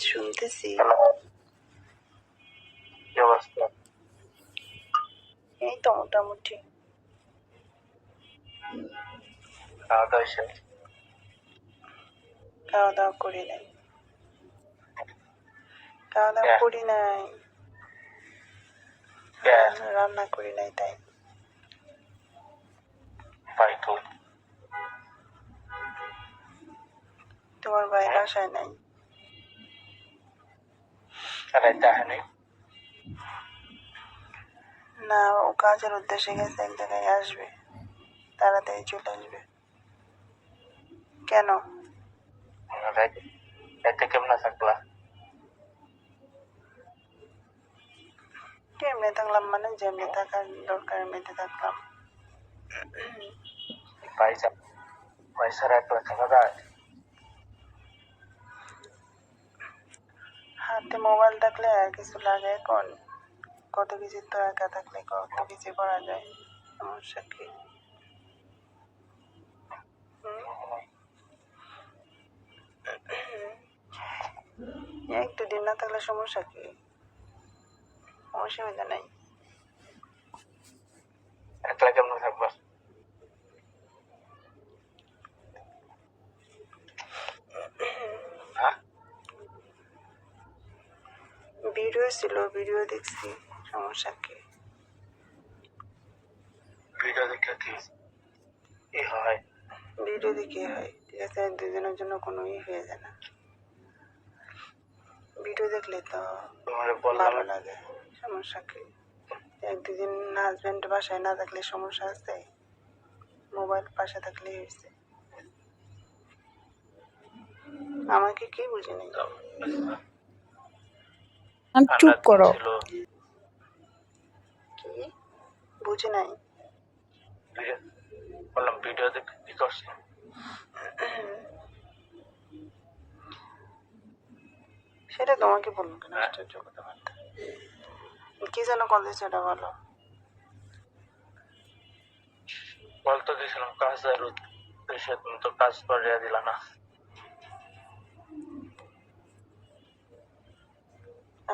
শুনতেছি। এই তো মোটামুটি। খাওয়া দাওয়া শেষ? খাওয়া দাওয়া করি নাই। খাওয়া দাওয়া হ্যাঁ। করি নাই। রান্না করি নাই তাই। তোমার ভাই বাসায় নাই? রাইতে আহেনি না ও কাজের উদ্দেশ্যে গেছে এক জায়গায় আসবে তাড়াতাড়ি চলে আসবে কেন রাইতে রাইতে কেমন থাকলা কেমনে থাকলাম মানে যেমনি থাকার দরকার এমনিতে থাকলাম পয়সা পয়সা রাখলে থাকা যায় হাতে মোবাইল থাকলে আর কিছু লাগে? এখন কত কিছু তো একা থাকলে কত কিছু করা যায়? সমস্যা কি? হুম? এক দুদিন না থাকলে সমস্যা কি? অসুবিধা নাই। একলা কেমন থাকবা হ্যাঁ ভিডিও ছিল ভিডিও দেখছি সমস্যা কি? ভিডিও দেখে কি? হয়? ভিডিও দেখে হয় ঠিক আছে দুজনের জন্য কোনো ই হয়ে যায় না। ভিডিও দেখলে তো ভালো লাগে সমস্যা কি? এক দুদিন হাজব্যান্ড বাসায় না থাকলে সমস্যা আছে? মোবাইল পাশে থাকলেই হয়েছে। আমাকে কি বুঝে নেই? আমি চুপ করো। কি? বুঝে নাই। বললাম ভিডিও দেখে কি করছ? সেটা তোমাকে বলব কেন হ্যাঁ। আশ্চর্য কথাবার্তা। কি যেন কল ওটা বলো। বলতে দিয়েছিলাম উদ্দেশ্যে তুমি তো কাজ করিয়া দিলা না।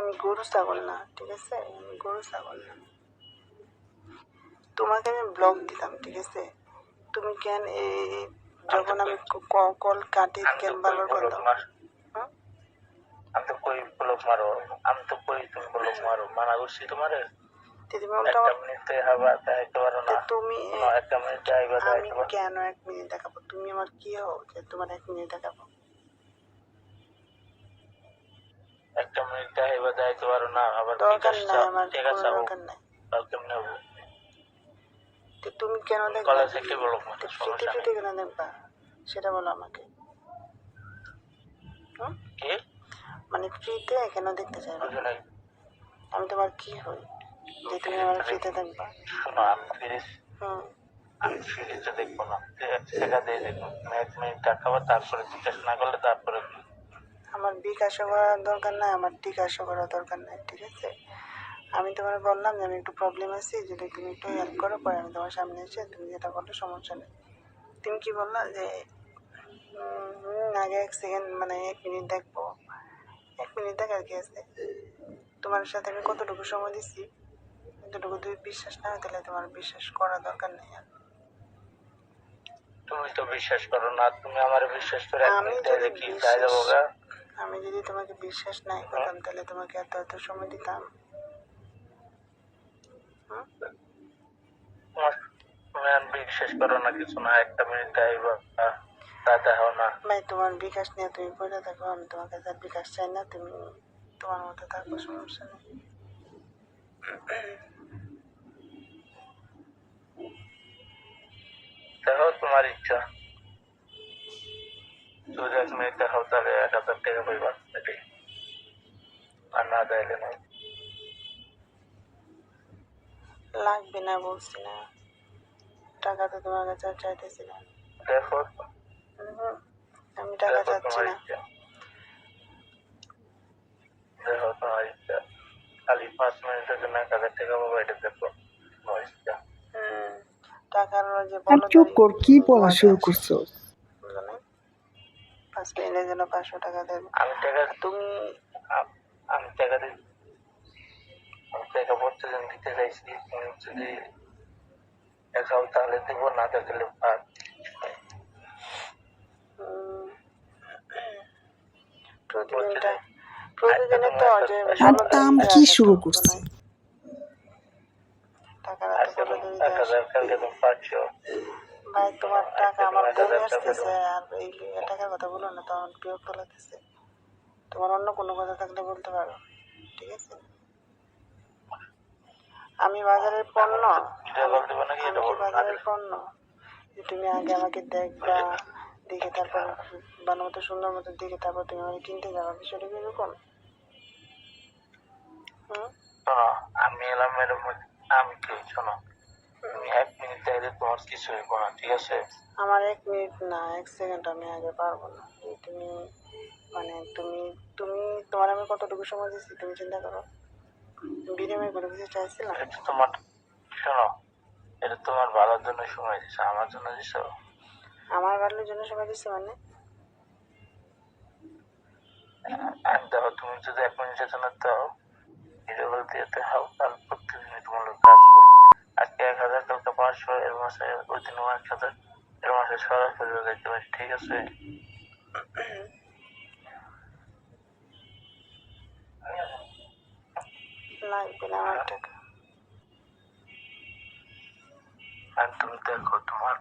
আমি গরু ছাগল না ঠিক আছে? আমি গরু ছাগল না। তোমাকে আমি ব্লগ দিতাম ঠিক আছে? তুমি কেন এই যখন আমি ক- কল কাটি কেন বারবার করতাম? আমি তো কই ব্লক মারো আমি তো কই তুমি ব্লক মারো? মানা করছি তোমারে? তুমি আমি কেন এক মিনিট দেখাবো? তুমি আমার কি হও যে তোমার এক মিনিট দেখাবো? একটা মিনিটে আইবা দেখাইতে পারো না আবার দরকার নাই আমার ঠিক আছে হব দরকার নাই। কেমনে তো তুমি কেন দেখবা? কলেজে কি ব্লক মারো ফিটে সমস্যা ফিটে নেই। কেন দেখবা? সেটা বলো আমাকে? কি? মানে ফ্রিতে কেন দেখতে চাইবা? আমি তোমার কি হই? যে তুমি আমার ফ্রিতে দেখবা। শোনো আমি ফিরিস হুম। আমি ফিরিতে দেখব না। সেটা দিয়ে দেখব। এক মিনিট টাকা দেখাবো তারপরে জিজ্ঞেস না করলে তারপরে আমার বিকাশও করার দরকার নাই আমার টিকাশও করার দরকার নাই ঠিক আছে? আমি তোমার বললাম যে আমি একটু প্রবলেম আছি যদি তুমি একটু হেল্প করো পরে আমি তোমার সামনে এসে তুমি যেটা বলল সমস্যা নেই। তুমি কি বললা যে আগে এক সেকেন্ড মানে এক মিনিট দেখব। এক মিনিট দেখার কি আছে? তোমার সাথে আমি কতটুকু সময় দিচ্ছি এতটুকু তুমি বিশ্বাস না হয় তাহলে তোমার বিশ্বাস করার দরকার নেই আর। তুমি তো বিশ্বাস করো না তুমি আমার বিশ্বাস করে আমি যদি দেখি যাব গা? আমি যদি তোমাকে বিশ্বাস নাই করতাম তাহলে তোমাকে এত এত সময় দিতাম। বিশ্বাস করো না কিছু না একটা মিনিট আইবা ভাই তোমার বিকাশ নিয়ে তুমি পড়ে থাকো আমি তোমার কাছে বিকাশ চাই না তুমি তোমার মতো থাকব সমস্যা নেই। দেখো তোমার ইচ্ছা। যদি এক মিনিট দেখাও তাহলে এক হাজার টাকা পাইবা এটাই। আর না চাইলে না লাগবে না বলছি না। টাকা তো তোমার কাছে আর চাইতেছি না। দেখো। আমি টাকা চাচ্ছি না। দেখো তোমার ইচ্ছা। খালি পাঁচ মিনিটের জন্য এক হাজার টাকা পাবো এটা দেখো তোমার ইচ্ছা। টাকার যে চুপ কর কি বলা শুরু করছ? পাঁচ মিনিটের জন্য পাঁচশো টাকা দেবে। আমি টাকা তুমি আম- টাকা আমি টাকা প্রতিদিন দিতে চাইছি যদি দেখাও তাহলে দেবো না দেখালে বাদ। প্রতিদিনটা প্রতিদিনের তো দাম কি শুরু করছে? টাকা রাতে ভাই তোমার টাকা আমার টাকা আসতেছে আর এই টাকার কথা বলো না তো আমার বিরক্ত লাগতেছে। তোমার অন্য কোনো কথা থাকলে বলতে পারো ঠিক আছে? আমি বাজারের পণ্য বাজারের পণ্য। যে তুমি আগে আমাকে দেখবা দেখে তারপর ভালো মতো সুন্দর মতো দেখে তারপর তুমি আমাকে কিনতে যাবা বিষয়টা কি এরকম? আমি এলাম এরকম আমি কি? শোনো তুমি এক মিনিট তোমার কিছু হইব না ঠিক আছে? আমার এক মিনিট না এক সেকেন্ড আমি আগে পারব না। তুমি মানে তুমি তুমি তোমার আমি কতটুকু সময় দিচ্ছি তুমি চিন্তা করো। বিনিময় করে কিছু চাইছিলাম। এটা তোমার শোনো এটা তোমার ভালোর জন্য সময় দিছো আমার জন্য দিছো? আমার ভালোর জন্য সময় দিচ্ছি মানে? দেখো তুমি যদি এক মিনিটের জন্য দাও ভিডিও কল দিয়ে দেখাও তাহলে প্রত্যেকদিনই তোমার লোক কাজ করো আজকে এক হাজার কালকে মাসে ওই দিন এক হাজার এর আছে সরাসরি দেখতে পারি ঠিক আছে? লাগবে না আমার টাকা আর তুমি দেখো তোমার